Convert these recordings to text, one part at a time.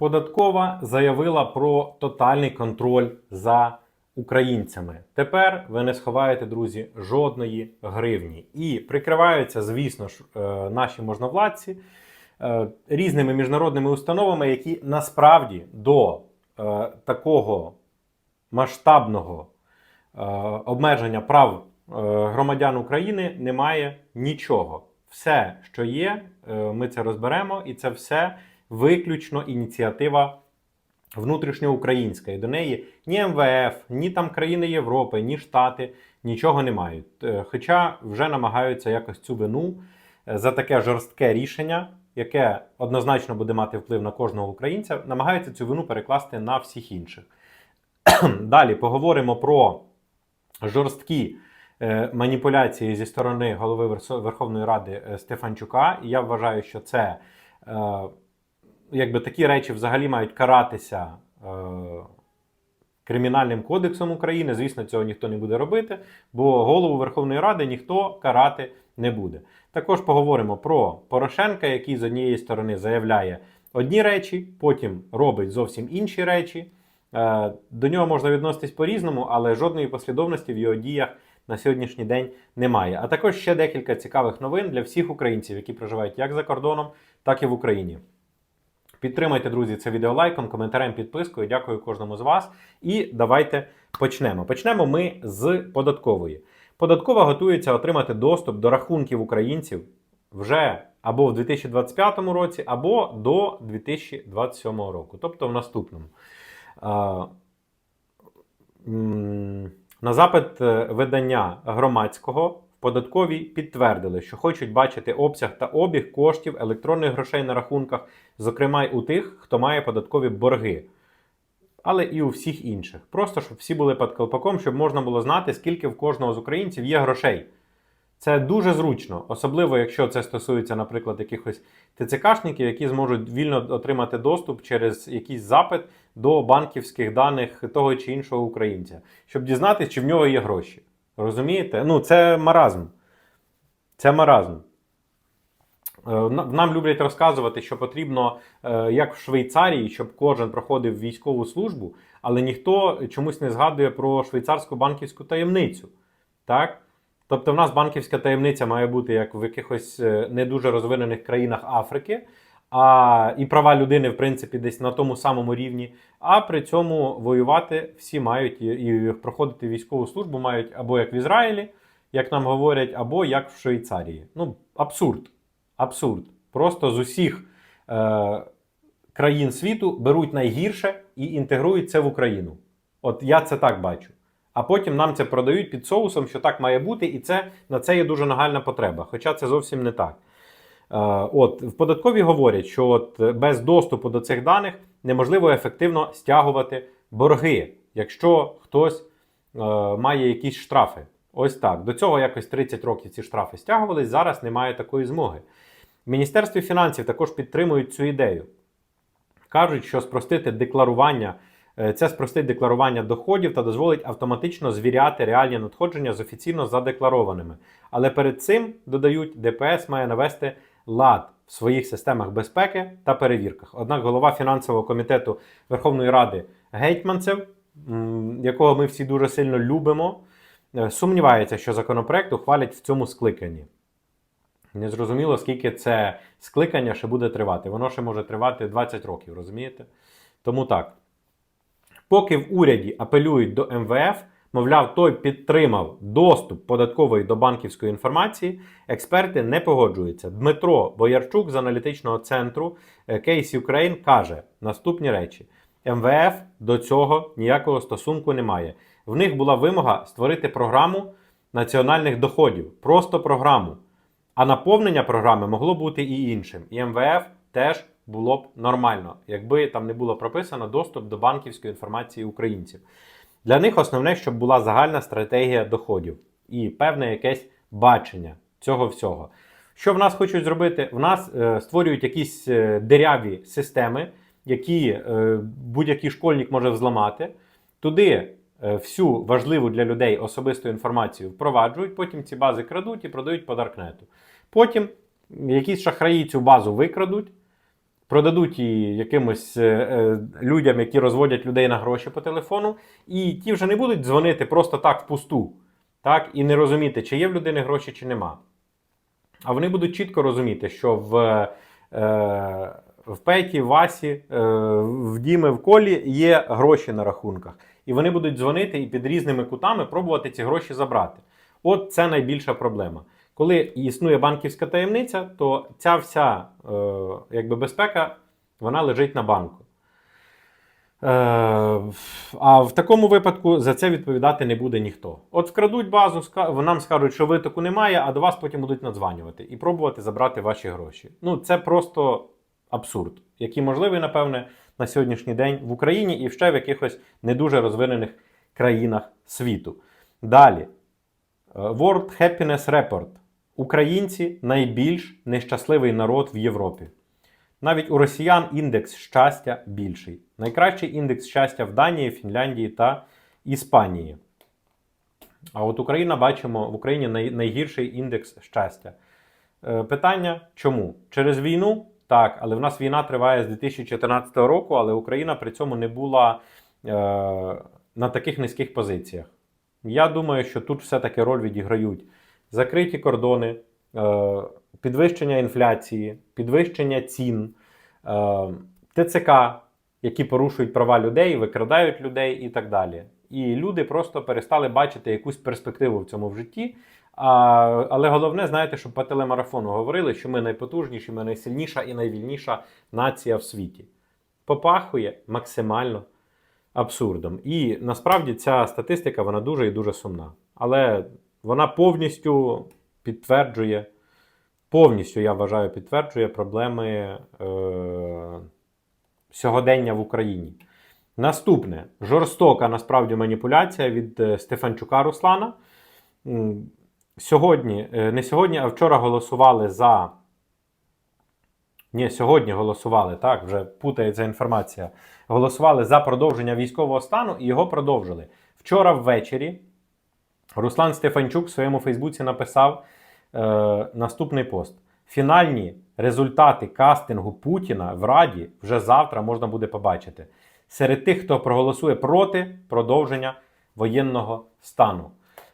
Податкова заявила про тотальний контроль за українцями. Тепер ви не сховаєте, друзі, жодної гривні. І прикриваються, звісно ж, е, наші можновладці е, різними міжнародними установами, які насправді до е, такого масштабного обмеження прав громадян України немає нічого. Все, що є, ми це розберемо, і це все виключно ініціатива внутрішньоукраїнська. І до неї ні МВФ, ні там країни Європи, ні Штати нічого не мають. Е, Хоча вже намагаються якось цю вину е, за таке жорстке рішення, яке однозначно буде мати вплив на кожного українця, намагаються цю вину перекласти на всіх інших. Далі поговоримо про жорсткі е, маніпуляції зі сторони голови Верховної Ради Стефанчука. І я вважаю, що це якби такі речі взагалі мають каратися е, Кримінальним кодексом України. Звісно, цього ніхто не буде робити, бо голову Верховної Ради ніхто карати не буде. Також поговоримо про Порошенка, який з однієї сторони заявляє одні речі, потім робить зовсім інші речі. Е, До нього можна відноситись по-різному, але жодної послідовності в його діях на сьогоднішній день немає. А також ще декілька цікавих новин для всіх українців, які проживають як за кордоном, так і в Україні. Підтримайте, друзі, це відео лайком, коментарем, підпискою. Дякую кожному з вас. І давайте почнемо. Почнемо ми з податкової. Податкова готується отримати доступ до рахунків українців вже або в 2025 році, або до 2027 року, тобто в наступному. На запит е, видання громадського в податковій підтвердили, що хочуть бачити обсяг та обіг коштів електронних грошей на рахунках, зокрема й у тих, хто має податкові борги, але і у всіх інших. Просто щоб всі були під колпаком, щоб можна було знати, скільки в кожного з українців є грошей. Це дуже зручно, особливо якщо це стосується, наприклад, якихось ТЦКшників, які зможуть вільно отримати доступ через якийсь запит до банківських даних того чи іншого українця, щоб дізнатися, чи в нього є гроші. Розумієте? Ну, це маразм. Це маразм. Е, Нам люблять розказувати, що потрібно, е, як в Швейцарії, щоб кожен проходив військову службу, але ніхто чомусь не згадує про швейцарську банківську таємницю. Так? Тобто, в нас банківська таємниця має бути як в якихось е, не дуже розвинених країнах Африки, а і права людини, в принципі, десь на тому самому рівні. А при цьому воювати всі мають і, і проходити військову службу мають або як в Ізраїлі, як нам говорять, або як в Швейцарії. Ну, абсурд. Абсурд. Просто з усіх е, країн світу беруть найгірше і інтегрують це в Україну. От я це так бачу. А потім нам це продають під соусом, що так має бути, і це на це є дуже нагальна потреба. Хоча це зовсім не так. Е, От в податковій говорять, що от е, без доступу до цих даних неможливо ефективно стягувати борги, якщо хтось е, має якісь штрафи. Ось так. До цього якось 30 років ці штрафи стягувались, зараз немає такої змоги. В Міністерстві фінансів також підтримують цю ідею. Кажуть, що спростити декларування, це спростить декларування доходів та дозволить автоматично звіряти реальні надходження з офіційно задекларованими. Але перед цим, додають, ДПС має навести лад в своїх системах безпеки та перевірках. Однак голова фінансового комітету Верховної Ради Гетьманцев, якого ми всі дуже сильно любимо, е, сумнівається, що законопроект ухвалять в цьому скликанні. Незрозуміло, скільки це скликання ще буде тривати. Воно ще може тривати 20 років, розумієте? Тому так. Поки в уряді апелюють до МВФ, мовляв, той підтримав доступ податкової до банківської інформації, експерти не погоджуються. Дмитро Боярчук з аналітичного центру е, Case Ukraine каже наступні речі: МВФ до цього ніякого стосунку не має. В них була вимога створити програму національних доходів, просто програму. А наповнення програми могло бути і іншим. І МВФ теж було б нормально, якби там не було прописано доступ до банківської інформації українців. Для них основне, щоб була загальна стратегія доходів і певне якесь бачення цього всього. Що в нас хочуть зробити? В нас е, створюють якісь е, диряві системи, які е, будь-який школьник може взламати. Туди е, всю важливу для людей особисту інформацію впроваджують, потім ці бази крадуть і продають по даркнету. Потім якісь шахраї цю базу викрадуть, продадуть її якимось е, е, людям, які розводять людей на гроші по телефону, і ті вже не будуть дзвонити просто так впусту, так, і не розуміти, чи є в людини гроші, чи нема. А вони будуть чітко розуміти, що в, е, в Петі, в Васі, е, в Діми, в Колі є гроші на рахунках. І вони будуть дзвонити і під різними кутами пробувати ці гроші забрати. От це найбільша проблема. Коли існує банківська таємниця, то ця вся е, якби безпека вона лежить на банку. Е, а в такому випадку за це відповідати не буде ніхто. От вкрадуть базу, нам скажуть, що витоку немає, а до вас потім будуть надзванювати і пробувати забрати ваші гроші. Ну, це просто абсурд, який можливий, напевне, на сьогоднішній день в Україні і ще в якихось не дуже розвинених країнах світу. Далі. Е, World Happiness Report. Українці найбільш нещасливий народ в Європі. Навіть у росіян індекс щастя більший. Найкращий індекс щастя в Данії, Фінляндії та Іспанії. А от Україна бачимо в Україні най- найгірший індекс щастя. Е, Питання чому? Через війну? Так, але в нас війна триває з 2014 року, але Україна при цьому не була е, на таких низьких позиціях. Я думаю, що тут все-таки роль відіграють закриті кордони, е, підвищення інфляції, підвищення цін, е, ТЦК, які порушують права людей, викрадають людей і так далі. І люди просто перестали бачити якусь перспективу в цьому в житті. А, але головне, знаєте, щоб по телемарафону говорили, що ми найпотужніші, ми найсильніша і найвільніша нація в світі. Попахує максимально абсурдом. І насправді ця статистика вона дуже і дуже сумна. Але вона повністю підтверджує, повністю, я вважаю, підтверджує проблеми е, сьогодення в Україні. Наступне жорстока насправді маніпуляція від е, Стефанчука Руслана. Сьогодні, е, не сьогодні, а вчора голосували за. Ні, сьогодні голосували, так, вже путається інформація. Голосували за продовження військового стану і його продовжили. Вчора ввечері Руслан Стефанчук в своєму Фейсбуці написав е, наступний пост: Фінальні результати кастингу Путіна в Раді вже завтра можна буде побачити. Серед тих, хто проголосує проти продовження воєнного стану.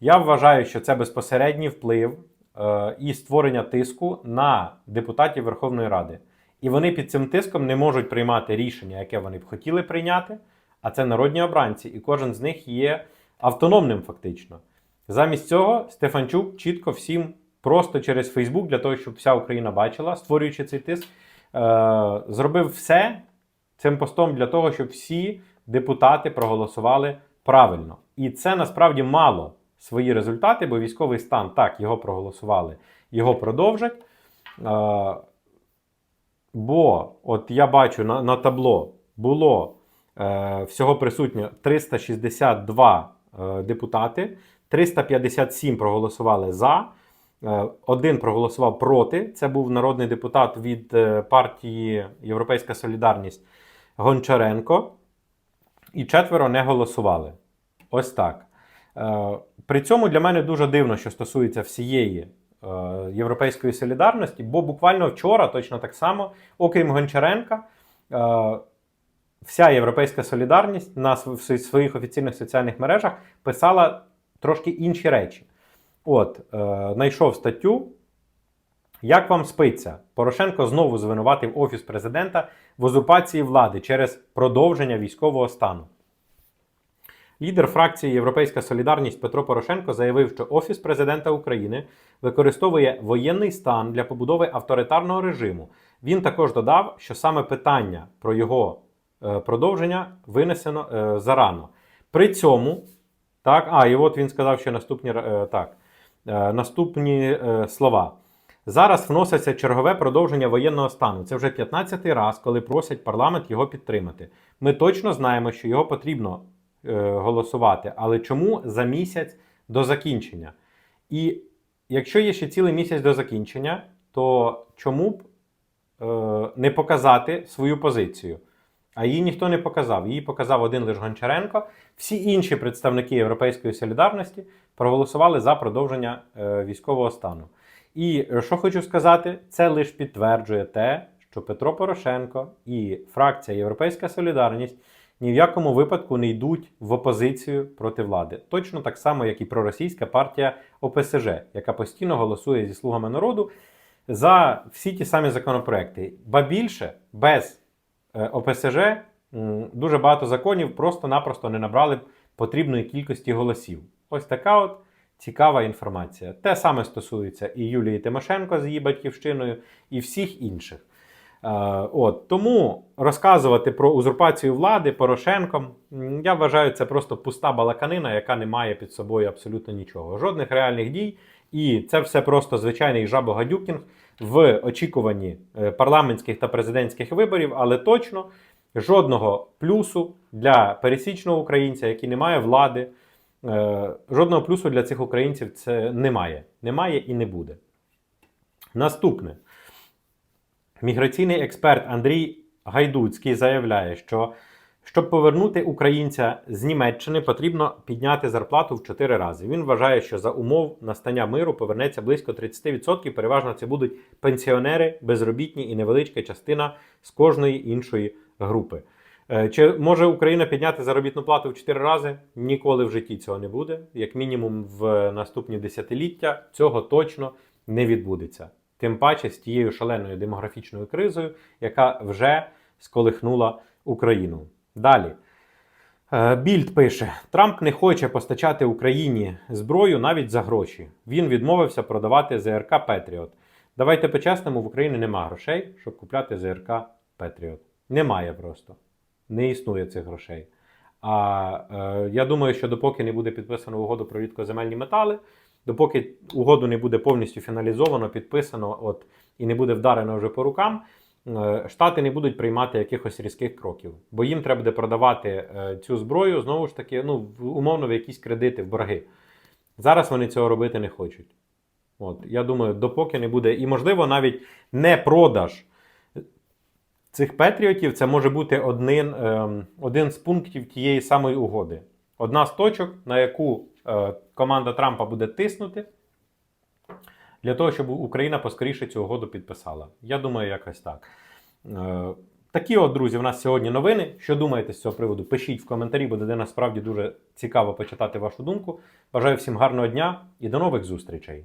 Я вважаю, що це безпосередній вплив е, і створення тиску на депутатів Верховної Ради. І вони під цим тиском не можуть приймати рішення, яке вони б хотіли прийняти, а це народні обранці, і кожен з них є автономним фактично. Замість цього Стефанчук чітко всім просто через Фейсбук, для того, щоб вся Україна бачила, створюючи цей тиск, е, зробив все цим постом для того, щоб всі депутати проголосували правильно. І це насправді мало свої результати, бо військовий стан так, його проголосували, його продовжать. Е, бо, от я бачу на, на табло, було е, всього присутньо 362 е, депутати, 357 проголосували за, е, один проголосував проти. Це був народний депутат від е, партії Європейська Солідарність Гончаренко. І четверо не голосували. Ось так. Е, При цьому для мене дуже дивно, що стосується всієї європейської солідарності, бо буквально вчора, точно так само, окрім Гончаренка, вся європейська солідарність на своїх офіційних соціальних мережах писала трошки інші речі. От, е, знайшов статтю. Як вам спиться? Порошенко знову звинуватив Офіс президента в узурпації влади через продовження військового стану. Лідер фракції Європейська Солідарність Петро Порошенко заявив, що Офіс президента України використовує воєнний стан для побудови авторитарного режиму. Він також додав, що саме питання про його е, продовження винесено е, зарано. При цьому, так, а і от він сказав, що наступні, е, так, е, наступні е, слова. Зараз вноситься чергове продовження воєнного стану. Це вже 15-й раз, коли просять парламент його підтримати. Ми точно знаємо, що його потрібно голосувати, але чому за місяць до закінчення? І якщо є ще цілий місяць до закінчення, то чому б не показати свою позицію? А її ніхто не показав. Її показав один лише Гончаренко. Всі інші представники Європейської солідарності проголосували за продовження е, військового стану. І е, що хочу сказати, це лише підтверджує те, що Петро Порошенко і фракція Європейська Солідарність ні в якому випадку не йдуть в опозицію проти влади. Точно так само, як і проросійська партія ОПСЖ, яка постійно голосує зі слугами народу за всі ті самі законопроекти. Ба більше без ОПСЖ дуже багато законів просто-напросто не набрали б потрібної кількості голосів. Ось така от цікава інформація. Те саме стосується і Юлії Тимошенко з її батьківщиною, і всіх інших. Е, От тому розказувати про узурпацію влади Порошенком, я вважаю, це просто пуста балаканина, яка не має під собою абсолютно нічого. Жодних реальних дій. І це все просто звичайний жабогадюкінг в очікуванні е, парламентських та президентських виборів, але точно жодного плюсу для пересічного українця, який не має влади, е, жодного плюсу для цих українців це немає. Немає і не буде. Наступне. Міграційний експерт Андрій Гайдуцький заявляє, що щоб повернути українця з Німеччини, потрібно підняти зарплату в 4 рази. Він вважає, що за умов настання миру повернеться близько 30%. Переважно це будуть пенсіонери, безробітні і невеличка частина з кожної іншої групи. Е, Чи може Україна підняти заробітну плату в 4 рази? Ніколи в житті цього не буде. Як мінімум, в наступні десятиліття цього точно не відбудеться. Тим паче з тією шаленою демографічною кризою, яка вже сколихнула Україну. Далі. Е, Більд пише: Трамп не хоче постачати Україні зброю навіть за гроші. Він відмовився продавати ЗРК Петріот. Давайте по-чесному, в Україні нема грошей, щоб купляти ЗРК Петріот. Немає просто. Не існує цих грошей. А е, я думаю, що допоки не буде підписано угоду про рідкоземельні метали, допоки угоду не буде повністю фіналізовано, підписано от, і не буде вдарено вже по рукам, Штати не будуть приймати якихось різких кроків, бо їм треба буде продавати е, цю зброю знову ж таки, ну, умовно, в якісь кредити, в борги. Зараз вони цього робити не хочуть. От, я думаю, допоки не буде, і можливо, навіть не продаж цих патріотів, це може бути один, ем, один з пунктів тієї самої угоди. Одна з точок, на яку е, команда Трампа буде тиснути, для того, щоб Україна поскоріше цю угоду підписала. Я думаю, якось так. Е, Такі от, друзі, в нас сьогодні новини. Що думаєте з цього приводу? Пишіть в коментарі, буде де насправді дуже цікаво почитати вашу думку. Бажаю всім гарного дня і до нових зустрічей!